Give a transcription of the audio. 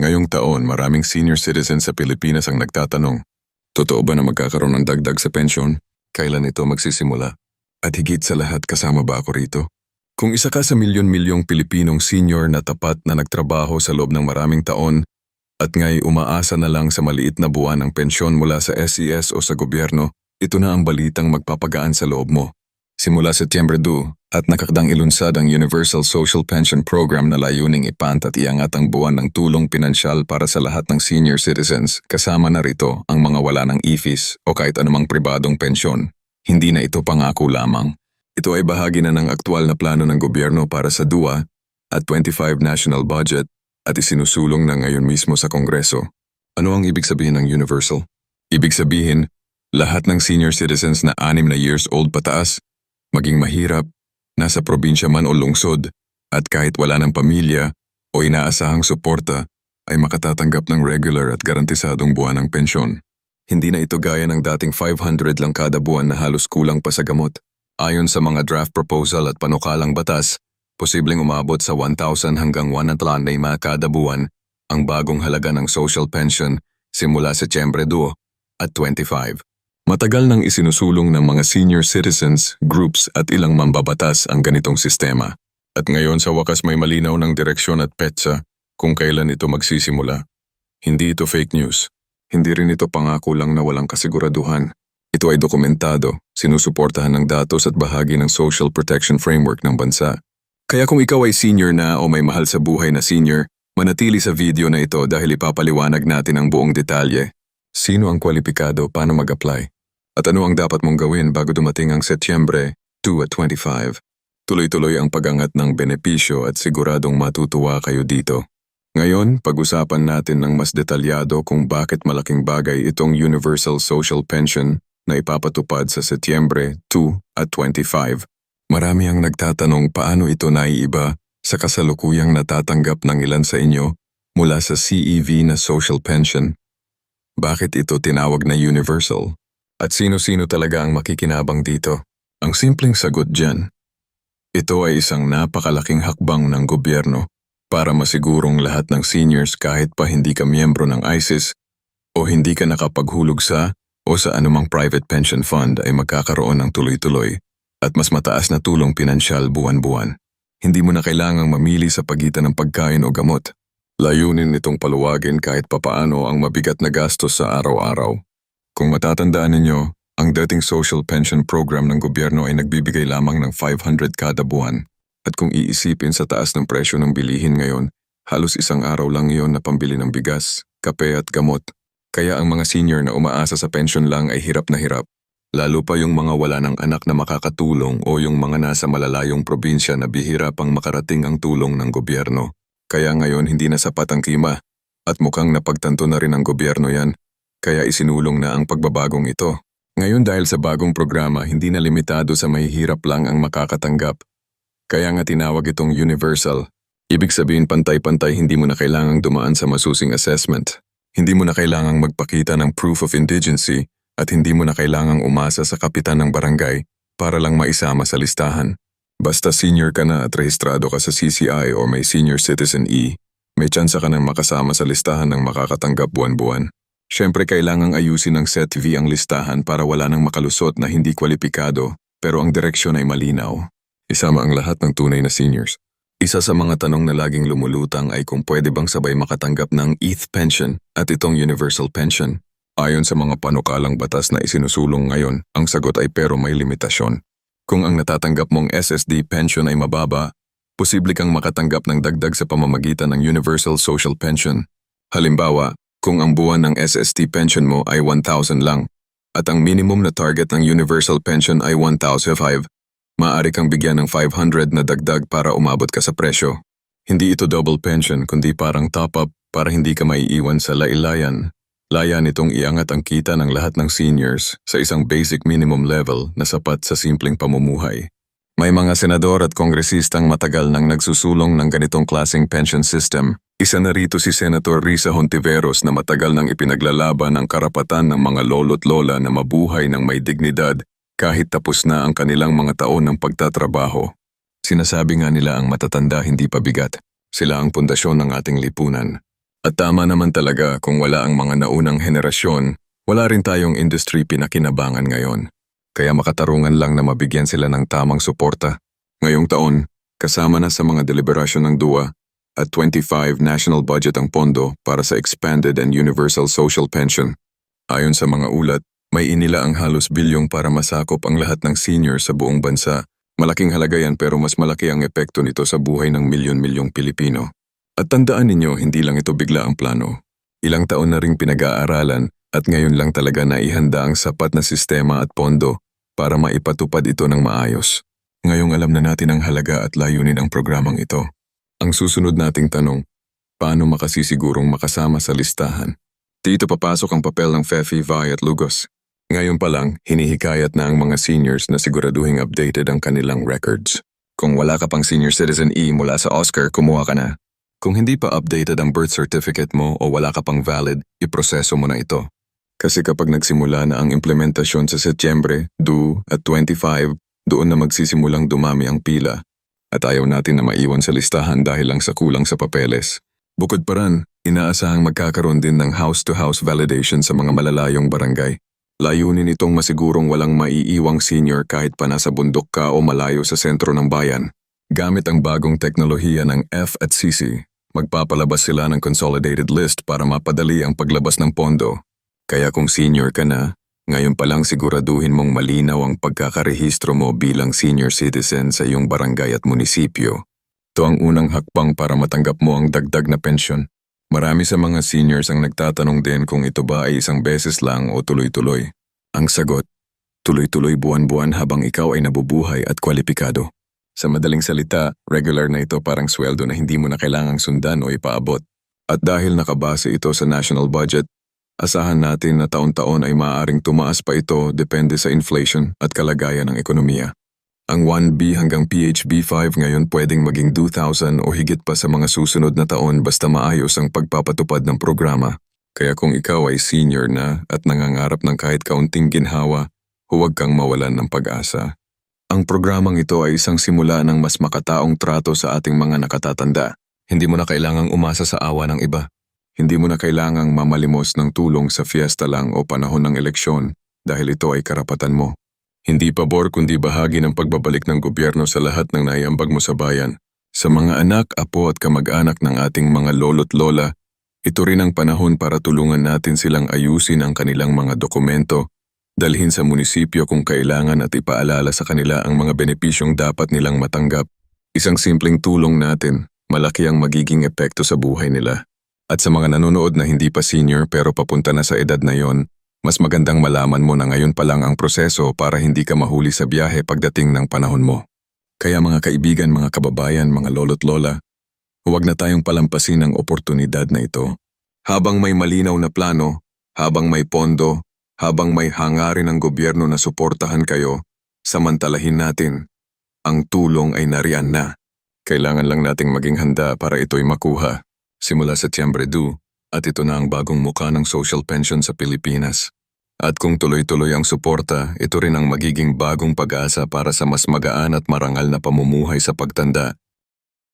Ngayong taon, maraming senior citizens sa Pilipinas ang nagtatanong, Totoo ba na magkakaroon ng dagdag sa pensyon? Kailan ito magsisimula? At higit sa lahat kasama ba ako rito? Kung isa ka sa milyon-milyong Pilipinong senior na tapat na nagtrabaho sa loob ng maraming taon at ngay umaasa na lang sa maliit na buwan ng pensyon mula sa SES o sa gobyerno, ito na ang balitang magpapagaan sa loob mo. Simula Setyembre 2 at nakakdang ilunsad ang Universal Social Pension Program na layuning ipant at iangat ang buwan ng tulong pinansyal para sa lahat ng senior citizens kasama na rito ang mga wala ng IFIS o kahit anumang pribadong pensyon. Hindi na ito pangako lamang. Ito ay bahagi na ng aktwal na plano ng gobyerno para sa DUA at 25 national budget at isinusulong na ngayon mismo sa Kongreso. Ano ang ibig sabihin ng universal? Ibig sabihin, lahat ng senior citizens na anim na years old pataas maging mahirap, nasa probinsya man o lungsod, at kahit wala ng pamilya o inaasahang suporta, ay makatatanggap ng regular at garantisadong buwan ng pensyon. Hindi na ito gaya ng dating 500 lang kada buwan na halos kulang pa sa gamot. Ayon sa mga draft proposal at panukalang batas, posibleng umabot sa 1,000 hanggang 1 na kada buwan ang bagong halaga ng social pension simula Setyembre 2 at 25. Matagal nang isinusulong ng mga senior citizens, groups at ilang mambabatas ang ganitong sistema. At ngayon sa wakas may malinaw ng direksyon at petsa kung kailan ito magsisimula. Hindi ito fake news. Hindi rin ito pangako lang na walang kasiguraduhan. Ito ay dokumentado, sinusuportahan ng datos at bahagi ng social protection framework ng bansa. Kaya kung ikaw ay senior na o may mahal sa buhay na senior, manatili sa video na ito dahil ipapaliwanag natin ang buong detalye. Sino ang kwalipikado, paano mag-apply? At ano ang dapat mong gawin bago dumating ang Setyembre 2 at 25? Tuloy-tuloy ang pagangat ng benepisyo at siguradong matutuwa kayo dito. Ngayon, pag-usapan natin ng mas detalyado kung bakit malaking bagay itong Universal Social Pension na ipapatupad sa Setyembre 2 at 25. Marami ang nagtatanong paano ito naiiba sa kasalukuyang natatanggap ng ilan sa inyo mula sa CEV na social pension. Bakit ito tinawag na universal? At sino-sino talaga ang makikinabang dito? Ang simpleng sagot dyan. Ito ay isang napakalaking hakbang ng gobyerno para masigurong lahat ng seniors kahit pa hindi ka miyembro ng ISIS o hindi ka nakapaghulog sa o sa anumang private pension fund ay magkakaroon ng tuloy-tuloy at mas mataas na tulong pinansyal buwan-buwan. Hindi mo na kailangang mamili sa pagitan ng pagkain o gamot. Layunin nitong paluwagin kahit papaano ang mabigat na gastos sa araw-araw. Kung matatandaan ninyo, ang dating social pension program ng gobyerno ay nagbibigay lamang ng 500 kada buwan. At kung iisipin sa taas ng presyo ng bilihin ngayon, halos isang araw lang iyon na pambili ng bigas, kape at gamot. Kaya ang mga senior na umaasa sa pension lang ay hirap na hirap. Lalo pa yung mga wala ng anak na makakatulong o yung mga nasa malalayong probinsya na bihira pang makarating ang tulong ng gobyerno. Kaya ngayon hindi na sapat ang kima at mukhang napagtanto na rin ng gobyerno yan kaya isinulong na ang pagbabagong ito. Ngayon dahil sa bagong programa, hindi na limitado sa mahihirap lang ang makakatanggap. Kaya nga tinawag itong universal. Ibig sabihin pantay-pantay hindi mo na kailangang dumaan sa masusing assessment. Hindi mo na kailangang magpakita ng proof of indigency at hindi mo na kailangang umasa sa kapitan ng barangay para lang maisama sa listahan. Basta senior ka na at rehistrado ka sa CCI o may senior citizen E, may tsansa ka nang makasama sa listahan ng makakatanggap buwan-buwan. Siyempre kailangang ayusin ng SETV ang listahan para wala nang makalusot na hindi kwalipikado pero ang direksyon ay malinaw. Isama ang lahat ng tunay na seniors. Isa sa mga tanong na laging lumulutang ay kung pwede bang sabay makatanggap ng ETH pension at itong universal pension. Ayon sa mga panukalang batas na isinusulong ngayon, ang sagot ay pero may limitasyon. Kung ang natatanggap mong SSD pension ay mababa, posible kang makatanggap ng dagdag sa pamamagitan ng Universal Social Pension. Halimbawa, kung ang buwan ng SST pension mo ay 1,000 lang at ang minimum na target ng universal pension ay 1,005, maaari kang bigyan ng 500 na dagdag para umabot ka sa presyo. Hindi ito double pension kundi parang top-up para hindi ka maiiwan sa lailayan. Laya nitong iangat ang kita ng lahat ng seniors sa isang basic minimum level na sapat sa simpleng pamumuhay. May mga senador at kongresistang matagal nang nagsusulong ng ganitong klaseng pension system isa na rito si Senator Risa Hontiveros na matagal nang ipinaglalaban ang karapatan ng mga lolo't lola na mabuhay ng may dignidad kahit tapos na ang kanilang mga taon ng pagtatrabaho. Sinasabi nga nila ang matatanda hindi pa bigat. Sila ang pundasyon ng ating lipunan. At tama naman talaga kung wala ang mga naunang henerasyon, wala rin tayong industry pinakinabangan ngayon. Kaya makatarungan lang na mabigyan sila ng tamang suporta. Ngayong taon, kasama na sa mga deliberasyon ng DUA at 25 national budget ang pondo para sa Expanded and Universal Social Pension. Ayon sa mga ulat, may inila ang halos bilyong para masakop ang lahat ng senior sa buong bansa. Malaking halaga yan pero mas malaki ang epekto nito sa buhay ng milyon-milyong Pilipino. At tandaan ninyo, hindi lang ito bigla ang plano. Ilang taon na ring pinag-aaralan at ngayon lang talaga naihanda ang sapat na sistema at pondo para maipatupad ito ng maayos. Ngayong alam na natin ang halaga at layunin ng programang ito. Ang susunod nating tanong, paano makasisigurong makasama sa listahan? Dito papasok ang papel ng FEFI, VI at Lugos. Ngayon pa lang, hinihikayat na ang mga seniors na siguraduhin updated ang kanilang records. Kung wala ka pang senior citizen E mula sa Oscar, kumuha ka na. Kung hindi pa updated ang birth certificate mo o wala ka pang valid, iproseso mo na ito. Kasi kapag nagsimula na ang implementasyon sa Setyembre, due at 25, doon na magsisimulang dumami ang pila. At ayaw natin na maiwan sa listahan dahil lang sa kulang sa papeles. Bukod pa ran, inaasahang magkakaroon din ng house-to-house validation sa mga malalayong barangay. Layunin itong masigurong walang maiiwang senior kahit pa nasa bundok ka o malayo sa sentro ng bayan. Gamit ang bagong teknolohiya ng F at CC, magpapalabas sila ng consolidated list para mapadali ang paglabas ng pondo. Kaya kung senior ka na, ngayon pa lang siguraduhin mong malinaw ang pagkakarehistro mo bilang senior citizen sa iyong barangay at munisipyo. Ito ang unang hakbang para matanggap mo ang dagdag na pensyon. Marami sa mga seniors ang nagtatanong din kung ito ba ay isang beses lang o tuloy-tuloy. Ang sagot, tuloy-tuloy buwan-buwan habang ikaw ay nabubuhay at kwalipikado. Sa madaling salita, regular na ito parang sweldo na hindi mo na kailangang sundan o ipaabot. At dahil nakabase ito sa national budget, asahan natin na taon-taon ay maaaring tumaas pa ito depende sa inflation at kalagayan ng ekonomiya. Ang 1B hanggang PHB 5 ngayon pwedeng maging 2,000 o higit pa sa mga susunod na taon basta maayos ang pagpapatupad ng programa. Kaya kung ikaw ay senior na at nangangarap ng kahit kaunting ginhawa, huwag kang mawalan ng pag-asa. Ang programang ito ay isang simula ng mas makataong trato sa ating mga nakatatanda. Hindi mo na kailangang umasa sa awa ng iba. Hindi mo na kailangang mamalimos ng tulong sa fiesta lang o panahon ng eleksyon dahil ito ay karapatan mo. Hindi pabor kundi bahagi ng pagbabalik ng gobyerno sa lahat ng naiambag mo sa bayan. Sa mga anak, apo at kamag-anak ng ating mga lolo't lola, ito rin ang panahon para tulungan natin silang ayusin ang kanilang mga dokumento, dalhin sa munisipyo kung kailangan at ipaalala sa kanila ang mga benepisyong dapat nilang matanggap. Isang simpleng tulong natin, malaki ang magiging epekto sa buhay nila. At sa mga nanonood na hindi pa senior pero papunta na sa edad na yon, mas magandang malaman mo na ngayon pa lang ang proseso para hindi ka mahuli sa biyahe pagdating ng panahon mo. Kaya mga kaibigan, mga kababayan, mga lolo't lola, huwag na tayong palampasin ang oportunidad na ito. Habang may malinaw na plano, habang may pondo, habang may hangarin ng gobyerno na suportahan kayo, samantalahin natin. Ang tulong ay nariyan na. Kailangan lang nating maging handa para ito'y makuha. Simula Setyembre 2, at ito na ang bagong muka ng social pension sa Pilipinas. At kung tuloy-tuloy ang suporta, ito rin ang magiging bagong pag-asa para sa mas magaan at marangal na pamumuhay sa pagtanda